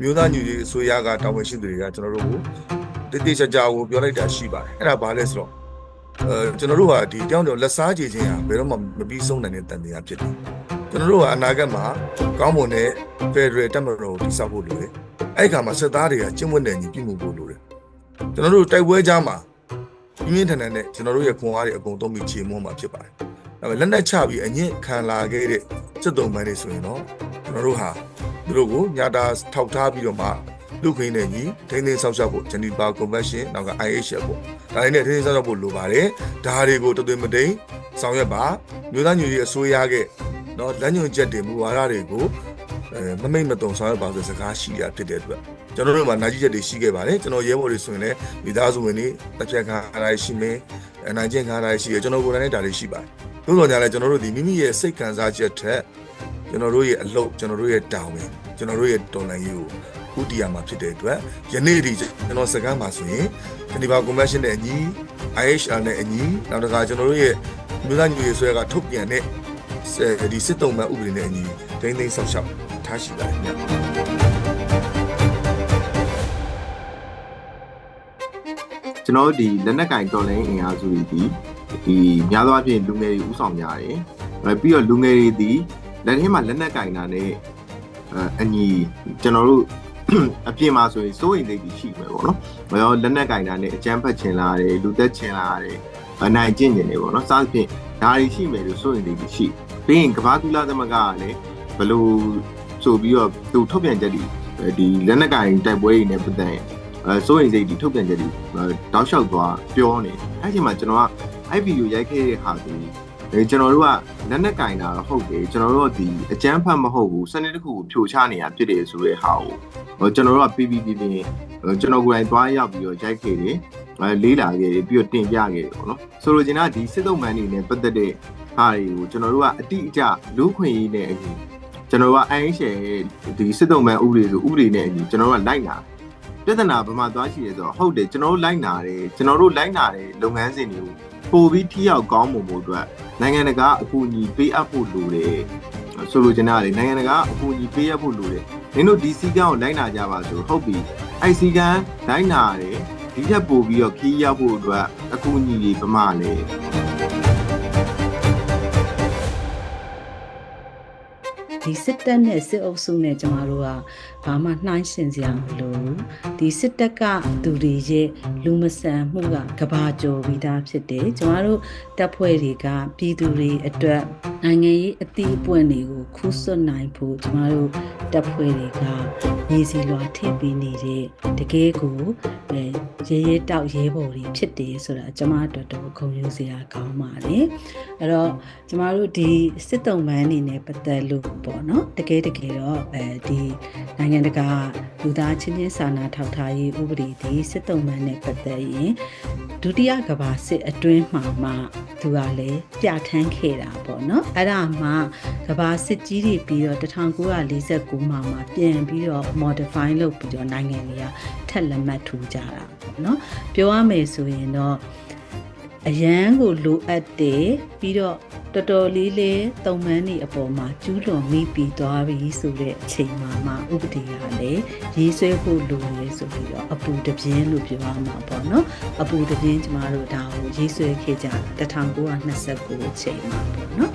မျိုးသားညီရေးအစိုးရကတာဝန်ရှိသူတွေကကျွန်တော်တို့ကိုတိတိကျကျကိုပြောလိုက်တာရှိပါတယ်အဲ့ဒါဘာလဲဆိုတော့အဲကျွန်တော်တို့ဟာဒီတောင်းတော့လက်စားကြည့်ခြင်းဟာဘယ်တော့မှမပြီးဆုံးနိုင်တဲ့တန်တရားဖြစ်တယ်ကျွန်တော်တို့ကအနာဂတ်မှာကောင်းမွန်တဲ့ Federal တက်မတော်ကိုတည်ဆောက်ဖို့လိုတယ်အဲ့ခါမှာစစ်သားတွေကကျင့်ဝတ်နယ်ညီပြမှုဖို့လိုတယ်ကျွန်တော်တို့တိုက်ပွဲကြားမှာပြင်းပြင်းထန်ထန်နဲ့ကျွန်တော်တို့ရဲ့ခွန်အားတွေအကုန်သုံးပြီးခြေမွမ်းမှာဖြစ်ပါတယ်ဒါပေမဲ့လက်နက်ချပြီးအညစ်ခံလာခဲ့တဲ့စစ်တုံးပန်းတွေဆိုရင်တော့ကျွန်တော်တို့ဟာ သူတို့ကိုညာတာထောက်ထားပြီးတော့မှလူခွင်းနဲ့ညီထိန်းသိမ်းဆောက်ရှောက်ဖို့ Geneva Convention နောက်က IHF ပေါ့ဒါတွေနဲ့ထိန်းသိမ်းဆောက်ရှောက်ဖို့လိုပါတယ်ဒါတွေကိုတသွေးမတိန်ဆောင်ရွက်ပါမြို့သားညွေရေးအစိုးရရဲ့နော်လမ်းညွှန်ချက်တွေမူဝါဒတွေကိုအဲမမိတ်မတုံဆောင်ရွက်ပါဆိုစကားရှိရဖြစ်တဲ့အတွက်ကျွန်တော်တို့မှာနာကြီးချက်တွေရှိခဲ့ပါတယ်ကျွန်တော်ရဲဘော်တွေဆိုရင်လည်းမိသားစုဝင်တွေတစ်ချက်ခံအားရရှိမယ်အနိုင်ကျင့်ခံအားရရှိရကျွန်တော်ကိုယ်တိုင်လည်းဒါတွေရှိပါတယ်သို့တော်ညာလည်းကျွန်တော်တို့ဒီမိမိရဲ့စိတ်ခံစားချက်ထက် ကျွန်တော်တို့ရဲ့အလုပ်ကျွန်တော်တို့ရဲ့တာဝန်ကျွန်တော်တို့ရဲ့တော်လှန်ရေးကိုဥတီယာမှာဖြစ်တဲ့အတွက်ယနေ့ဒီကျွန်တော်စကမ်းမှာဆိုရင်ဒီဘာကွန်ဗင်းရှင်းနဲ့အညီ IHR နဲ့အညီနောက်တစ်ခါကျွန်တော်တို့ရဲ့မြို့သားညီရေးဆွဲကထုတ်ပြန်တဲ့ဒီစစ်တုံးမှဥပဒေနဲ့အညီဒိန်းသိန်းဆောက်ရှောက်ထားရှိပါတယ်ညကျွန်တော်တို့ဒီလက်နက်ကင်တော်လိုင်းအင်အားစုတွေဒီဒီများသောအားဖြင့်လူငယ်တွေဥဆောင်ကြတယ်အဲပြီးတော့လူငယ်တွေဒီ လက်ထဲမှာလက်နက်ကင်တာနဲ့အဲအညီကျွန်တော်တို့အပြင်မှာဆိုရင်စိုးရိမ်နေပြီရှိမယ်ပေါ့နော်။ဘာလို့လက်နက်ကင်တာနဲ့အကြမ်းဖက်ချင်လာတယ်လူသက်ချင်လာတယ်အနိုင်ကျင့်နေတယ်ပေါ့နော်။စသဖြင့်ဒါတွေရှိမယ်လို့စိုးရိမ်နေပြီရှိ။ပြီးရင်ကမ္ဘာကုလသမဂ္ဂကလည်းဘယ်လိုဆိုပြီးတော့သူထုတ်ပြန်ချက်ဒီဒီလက်နက်ကင်တိုက်ပွဲတွေနဲ့ပတ်သက်ရင်အဲစိုးရိမ်စိတ်ဒီထုတ်ပြန်ချက်ဒီတောက်လျှောက်သွားပြောနေအဲ့ဒီမှာကျွန်တော်ကအဲ့ဗီဒီယိုရိုက်ခဲ့တဲ့ဟာဒီ အဲကျွန်တော်တို့ကလက်နက်ကင်တာဟုတ်တယ်ကျွန်တော်တို့ကဒီအကြမ်းဖက်မဟုတ်ဘူးစနစ်တစ်ခုကိုဖြိုချနေတာဖြစ်တယ်ဆိုတဲ့ဟာကိုဟိုကျွန်တော်တို့က PPP ပြင်ကျွန်တော်ကိုယ်တိုင်သွားရောက်ပြီးတော့ရိုက်ခဲ့တယ်အဲလေးလာခဲ့တယ်ပြီးတော့တင်ပြခဲ့တယ်ပေါ့နော်ဆိုလိုချင်တာဒီစစ်တုံးမန်တွေနဲ့ပတ်သက်တဲ့ဟာတွေကိုကျွန်တော်တို့ကအတိအကျလူခွင့်ရေးနဲ့အညီကျွန်တော်တို့က IHL ရဲ့ဒီစစ်တုံးမန်ဥပဒေဆိုဥပဒေနဲ့အညီကျွန်တော်တို့ကလိုက်နာပြဿနာဘာမှသွားရှိရဲဆိုတော့ဟုတ်တယ်ကျွန်တော်တို့လိုက်နာတယ်ကျွန်တော်တို့လိုက်နာတဲ့လုပ်ငန်းစဉ်တွေကို ပို့ပြီးထိရောက်ကောင်းမှုမှုအတွက်နိုင်ငံတကာအကူအညီပေးအပ်ဖို့လိုတယ်ဆိုလိုချင်တာလေနိုင်ငံတကာအကူအညီပေးအပ်ဖို့လိုတယ်မင်းတို့ဒီစီကံကိုလိုက်နာကြပါဆိုဟုတ်ပြီအဲ့စီကံလိုက်နာတယ်ဒီထက်ပို့ပြီးတော့ခီးရောက်ဖို့အတွက်အကူအညီတွေပမာလေ ဒီစစ်တပ်နဲ့စစ်အုပ်စုနဲ့ကျမတို့ကဘာမှနှိုင်းရှင်စရာမလိုဘူးဒီစစ်တပ်ကသူတွေရဲ့လူမဆန်မှုကကဘာကျော်ပြီးသားဖြစ်တယ်ကျမတို့တပ်ဖွဲ့တွေကပြည်သူတွေအတွက် နိုင်ငံရေးအသီးအပွင့်တွေကိုခူးဆွတ်နိုင်ဖို့ကျမတို့တပ်ဖွဲ့တွေကရည်စီလွာထည့်ပေးနေတဲ့တကယ်ကိုအဲရဲရဲတောက်ရဲဘော်တွေဖြစ်တယ်ဆိုတာကျမတို့တော့ခုံယူစရာကောင်းပါတယ်အဲ့တော့ကျမတို့ဒီစစ်တုံးပန်းအနေနဲ့ပတ်သက်လို့ပေါ့နော်တကယ်တကယ်တော့အဲဒီနိုင်ငံတကာလူသားချင်းချင်းစာနာထောက်ထားရေးဥပဒေဒီစစ်တုံးပန်းနဲ့ပတ်သက်ရင်ဒုတိယကမ္ဘာစစ်အတွင်းမှာမှသူကလည်းပြဋ္ဌာန်းခဲ့တာပေါ့နော်အဲ့ဒါမှကမ္ဘာစစ်ကြီးတွေပြီးတော့1949မှာမှပြန်ပြီးတော့ modify လုပ်ပြီးတော့နိုင်ငံတွေကထက်လက်မှတ်ထိုးကြတာပေါ့နော်ပြောရမယ်ဆိုရင်တော့အရန်ကိုလိုအပ်တယ်ပြီးတော့တော်တော်လေးလေးတုံမန်းနေအပေါ်မှာကျူးလွန်မိပြီးသွားပြီဆိုတဲ့အချိန်မှာမှဥပဒေကလည်းရေးဆွဲဖို့လိုရဲဆိုပြီးတော့အပူတပြင်းလို့ပြောရမှာပေါ့နော်အပူတပြင်းကျမတို့ဒါကိုရေးဆွဲခဲ့ကြ1929အချိန်မှာပေါ့နော်